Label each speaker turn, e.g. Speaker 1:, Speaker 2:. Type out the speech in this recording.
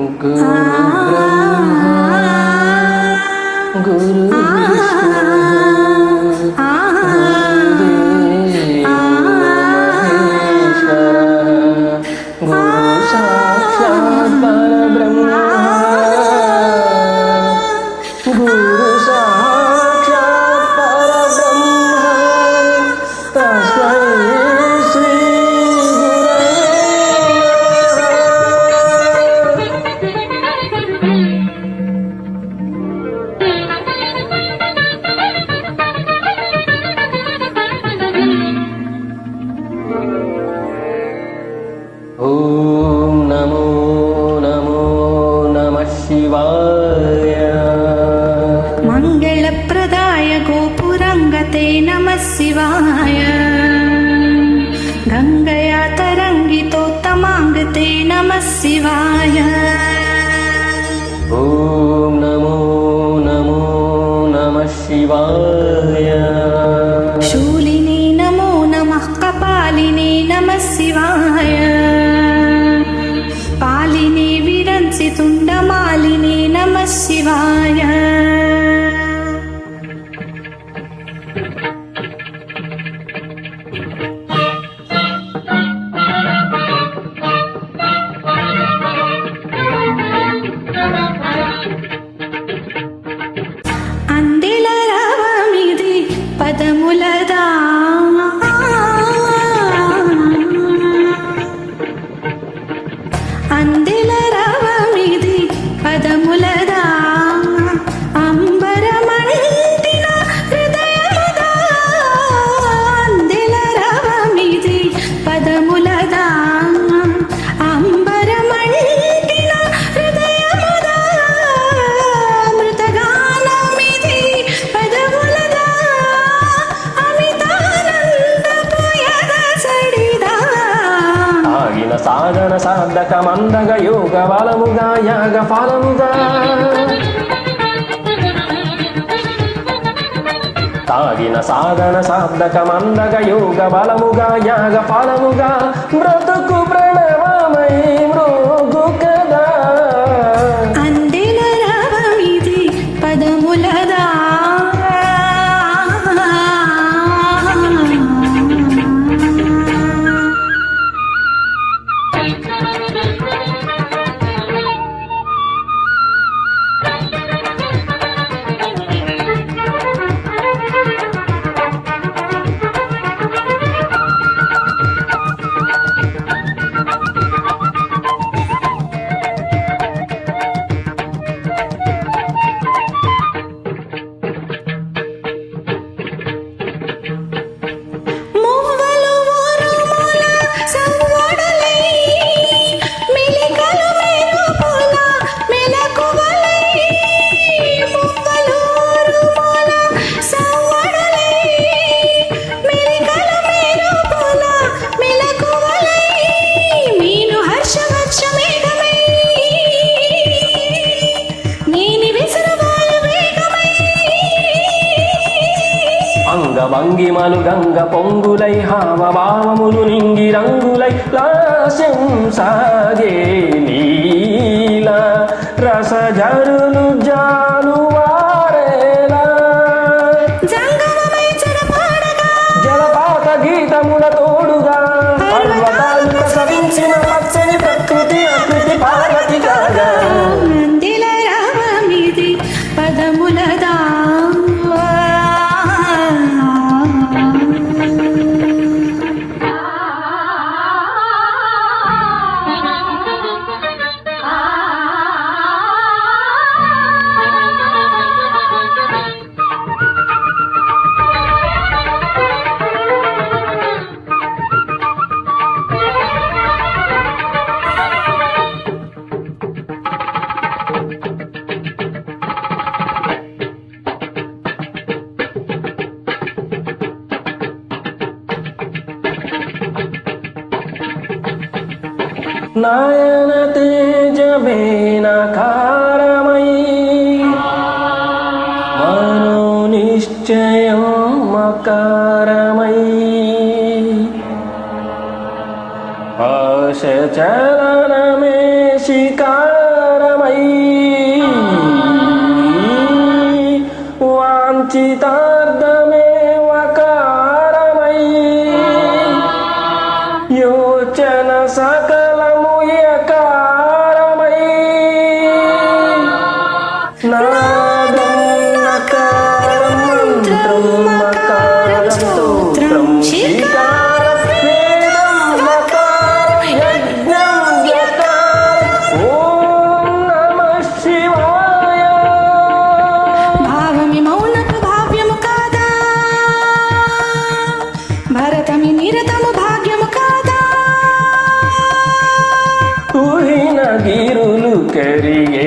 Speaker 1: Guru Brahma, Guru Vishnu, शिवाय।
Speaker 2: मङ्गलप्रदाय गोपुरङ्गते नमः शिवाय। गङ्गया तरङ्गितोत्तमाङ्गते नमः शिवाय।
Speaker 1: ॐ नमो नमो नमः शिवाय।
Speaker 2: शूलिने नमो नमः कपालिने नमः शिवाय। तुण्डमालिने नमः शिवाय అందెల రావమిది పదములదా
Speaker 1: సాధన సాధక మందగ యోగ బలముగా యాగ ఫలముగా తాగిన సాధన సాధక మందగ యోగ బలముగా యాగ ఫలముగా బ్రతుకు ప్రణవమై అంగభంగిమలు గంగ పొంగులై హావభావములు నింగి రంగులై లాస్యం సాగే లీల రసజరులు నాయన తేజమేన కారమై. మనో నిశ్చయం మకారమై. ఆశ చలనమే శికారమై. వాంఛితార్థమేవ కారమై యోచన సకలము Bandeirinha.